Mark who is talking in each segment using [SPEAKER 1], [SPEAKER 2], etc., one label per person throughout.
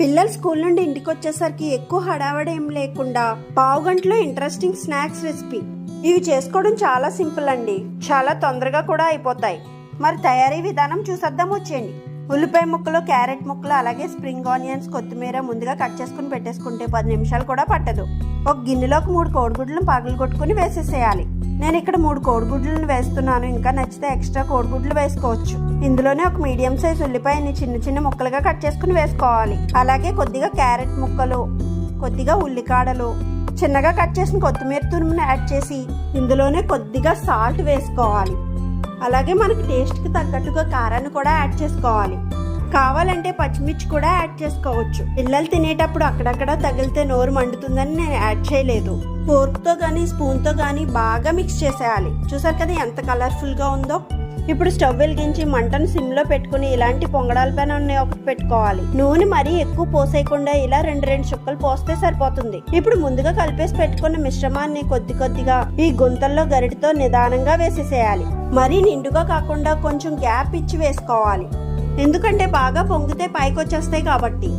[SPEAKER 1] పిల్లలు స్కూల్ నుండి ఇంటికి వచ్చేసరికి ఎక్కువ హడావడి ఏం లేకుండా పావు గంటలో ఇంట్రెస్టింగ్ స్నాక్స్ రెసిపీ. ఇవి చేసుకోవడం చాలా సింపుల్ అండి. చాలా తొందరగా కూడా అయిపోతాయి. మరి తయారీ విధానం చూసేద్దాం వచ్చేయండి. ఉల్లిపాయ ముక్కలు క్యారెట్ ముక్కలు అలాగే స్ప్రింగ్ ఆనియన్స్ కొత్తిమీర ముందుగా కట్ చేసుకుని పెట్టేసుకుంటే పది నిమిషాలు కూడా పట్టదు. ఒక గిన్నెలోకి మూడు కోడిగుడ్లను పగలు కొట్టుకుని వేసేసేయాలి. నేను ఇక్కడ మూడు కోడిగుడ్లను వేస్తున్నాను. ఇంకా నచ్చితే ఎక్స్ట్రా కోడిగుడ్లు వేసుకోవచ్చు. ఇందులోనే ఒక మీడియం సైజ్ ఉల్లిపాయని చిన్న చిన్న ముక్కలుగా కట్ చేసుకుని వేసుకోవాలి. అలాగే కొద్దిగా క్యారెట్ ముక్కలు కొద్దిగా ఉల్లికాడలు చిన్నగా కట్ చేసిన కొత్తిమీర తురుమును యాడ్ చేసి ఇందులోనే కొద్దిగా సాల్ట్ వేసుకోవాలి. అలాగే మనకి టేస్ట్కి తగ్గట్టుగా కారాన్ని కూడా యాడ్ చేసుకోవాలి. కావాలంటే పచ్చిమిర్చి కూడా యాడ్ చేసుకోవచ్చు. పిల్లలు తినేటప్పుడు అక్కడక్కడ తగిలితే నోరు మండుతుందని నేను యాడ్ చేయలేదు. ఫోర్క్తో కానీ స్పూన్తో కానీ బాగా మిక్స్ చేసేయాలి. చూసారు కదా ఎంత కలర్ఫుల్గా ఉందో? ఇప్పుడు స్టవ్ వెలిగించి మంటను సిమ్లో పెట్టుకుని ఇలాంటి పొంగడాల పైన ఒకటి పెట్టుకోవాలి. నూనె మరీ ఎక్కువ పోసేయకుండా ఇలా రెండు రెండు చుక్కలు పోస్తే సరిపోతుంది. ఇప్పుడు ముందుగా కలిపేసి పెట్టుకున్న మిశ్రమాన్ని కొద్ది కొద్దిగా ఈ గుంతల్లో గరిటితో నిదానంగా వేసేసేయాలి. మరీ నిండుగా కాకుండా కొంచెం గ్యాప్ ఇచ్చి వేసుకోవాలి. ఎందుకంటే బాగా పొంగితే పైకి వచ్చేస్తాయి కాబట్టి.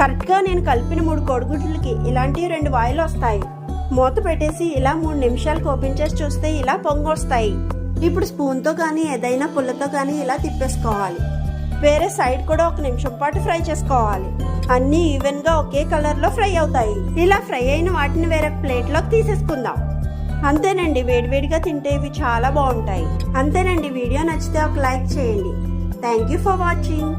[SPEAKER 1] కరెక్ట్గా నేను కలిపిన మూడు కోడిగుడ్లకి ఇలాంటి రెండు వాయిలు వస్తాయి. మూత పెట్టేసి ఇలా మూడు నిమిషాలు ఓపెన్ చేసి చూస్తే ఇలా పొంగొస్తాయి. వస్తాయి ఇప్పుడు స్పూన్తో కానీ ఏదైనా పుల్లతో కానీ ఇలా తిప్పేసుకోవాలి. వేరే సైడ్ కూడా ఒక నిమిషం పాటు ఫ్రై చేసుకోవాలి. అన్ని ఈవెన్గా ఒకే కలర్లో ఫ్రై అవుతాయి. ఇలా ఫ్రై అయిన వాటిని వేరే ప్లేట్లోకి తీసేసుకుందాం. అంతేనండి వేడివేడిగా తింటే ఇవి చాలా బాగుంటాయి. అంతేనండి వీడియో నచ్చితే ఒక లైక్ చేయండి. Thank you for watching.